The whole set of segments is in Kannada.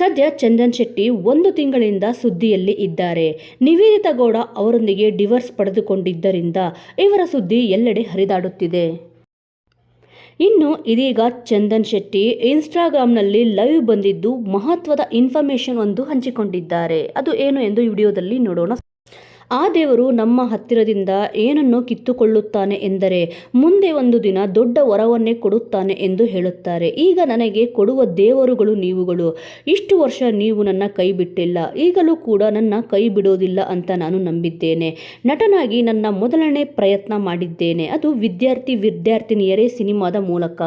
ಸದ್ಯ ಚಂದನ್ ಶೆಟ್ಟಿ ಒಂದು ತಿಂಗಳಿಂದ ಸುದ್ದಿಯಲ್ಲಿ ಇದ್ದಾರೆ. ನಿವೇದಿತಾ ಗೌಡ ಅವರೊಂದಿಗೆ ಡಿವೋರ್ಸ್ ಪಡೆದುಕೊಂಡಿದ್ದರಿಂದ ಇವರ ಸುದ್ದಿ ಎಲ್ಲೆಡೆ ಹರಿದಾಡುತ್ತಿದೆ. ಇನ್ನು ಇದೀಗ ಚಂದನ್ ಶೆಟ್ಟಿ ಇನ್ಸ್ಟಾಗ್ರಾಮ್ನಲ್ಲಿ ಲೈವ್ ಬಂದಿದ್ದು ಮಹತ್ವದ ಇನ್ಫಾರ್ಮೇಷನ್ ಒಂದು ಹಂಚಿಕೊಂಡಿದ್ದಾರೆ. ಅದು ಏನು ಎಂದು ವಿಡಿಯೋದಲ್ಲಿ ನೋಡೋಣ. ಆ ದೇವರು ನಮ್ಮ ಹತ್ತಿರದಿಂದ ಏನನ್ನು ಕಿತ್ತುಕೊಳ್ಳುತ್ತಾನೆ ಎಂದರೆ ಮುಂದೆ ಒಂದು ದಿನ ದೊಡ್ಡ ವರವನ್ನೇ ಕೊಡುತ್ತಾನೆ ಎಂದು ಹೇಳುತ್ತಾರೆ. ಈಗ ನನಗೆ ಕೊಡುವ ದೇವರುಗಳು ನೀವುಗಳು. ಇಷ್ಟು ವರ್ಷ ನೀವು ನನ್ನ ಕೈ ಬಿಟ್ಟಿಲ್ಲ. ಈಗಲೂ ಕೂಡ ನನ್ನ ಕೈ ಬಿಡೋದಿಲ್ಲ ಅಂತ ನಾನು ನಂಬಿದ್ದೇನೆ. ನಟನಾಗಿ ನನ್ನ ಮೊದಲನೇ ಪ್ರಯತ್ನ ಮಾಡಿದ್ದೇನೆ. ಅದು ವಿದ್ಯಾರ್ಥಿ ವಿದ್ಯಾರ್ಥಿನಿಯರೇ ಸಿನಿಮಾದ ಮೂಲಕ.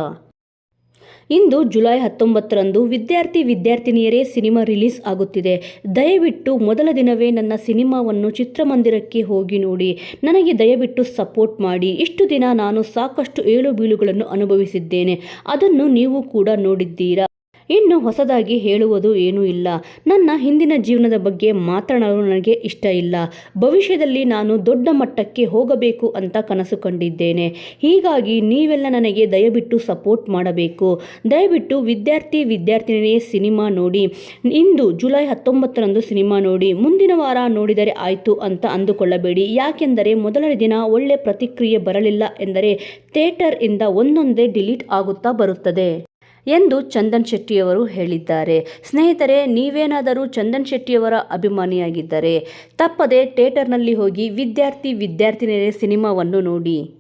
ಇಂದು ಜುಲೈ ಹತ್ತೊಂಬತ್ತರಂದು ವಿದ್ಯಾರ್ಥಿ ವಿದ್ಯಾರ್ಥಿನಿಯರೇ ಸಿನಿಮಾ ರಿಲೀಸ್ ಆಗುತ್ತಿದೆ. ದಯವಿಟ್ಟು ಮೊದಲ ದಿನವೇ ನನ್ನ ಸಿನಿಮಾವನ್ನು ಚಿತ್ರಮಂದಿರಕ್ಕೆ ಹೋಗಿ ನೋಡಿ. ನನಗೆ ದಯವಿಟ್ಟು ಸಪೋರ್ಟ್ ಮಾಡಿ. ಇಷ್ಟು ದಿನ ನಾನು ಸಾಕಷ್ಟು ಏಳು ಬೀಳುಗಳನ್ನು ಅನುಭವಿಸಿದ್ದೇನೆ. ಅದನ್ನು ನೀವು ಕೂಡ ನೋಡಿದ್ದೀರಾ? ಇನ್ನು ಹೊಸದಾಗಿ ಹೇಳುವುದು ಏನೂ ಇಲ್ಲ. ನನ್ನ ಹಿಂದಿನ ಜೀವನದ ಬಗ್ಗೆ ಮಾತನಾಡಲು ನನಗೆ ಇಷ್ಟ ಇಲ್ಲ. ಭವಿಷ್ಯದಲ್ಲಿ ನಾನು ದೊಡ್ಡ ಮಟ್ಟಕ್ಕೆ ಹೋಗಬೇಕು ಅಂತ ಕನಸು ಕಂಡಿದ್ದೇನೆ. ಹೀಗಾಗಿ ನೀವೆಲ್ಲ ನನಗೆ ದಯವಿಟ್ಟು ಸಪೋರ್ಟ್ ಮಾಡಬೇಕು. ದಯವಿಟ್ಟು ವಿದ್ಯಾರ್ಥಿ ವಿದ್ಯಾರ್ಥಿನಿಯೇ ಸಿನಿಮಾ ನೋಡಿ. ಇಂದು ಜುಲೈ ಹತ್ತೊಂಬತ್ತರಂದು ಸಿನಿಮಾ ನೋಡಿ. ಮುಂದಿನ ವಾರ ನೋಡಿದರೆ ಆಯಿತು ಅಂತ ಅಂದುಕೊಳ್ಳಬೇಡಿ. ಯಾಕೆಂದರೆ ಮೊದಲನೇ ದಿನ ಒಳ್ಳೆ ಪ್ರತಿಕ್ರಿಯೆ ಬರಲಿಲ್ಲ ಎಂದರೆ ಥಿಯೇಟರ್ ಇಂದ ಒಂದೊಂದೇ ಡಿಲೀಟ್ ಆಗುತ್ತಾ ಬರುತ್ತದೆ. ಎಂದು ಚಂದನ್ ಶೆಟ್ಟಿಯವರು ಹೇಳಿದ್ದಾರೆ. ಸ್ನೇಹಿತರೆ, ನೀವೇನಾದರೂ ಚಂದನ್ ಶೆಟ್ಟಿಯವರ ಅಭಿಮಾನಿಯಾಗಿದ್ದರೆ ತಪ್ಪದೆ ಥಿಯೇಟರ್ನಲ್ಲಿ ಹೋಗಿ ವಿದ್ಯಾರ್ಥಿ ವಿದ್ಯಾರ್ಥಿನಿಯರೇ ಸಿನಿಮಾವನ್ನು ನೋಡಿ.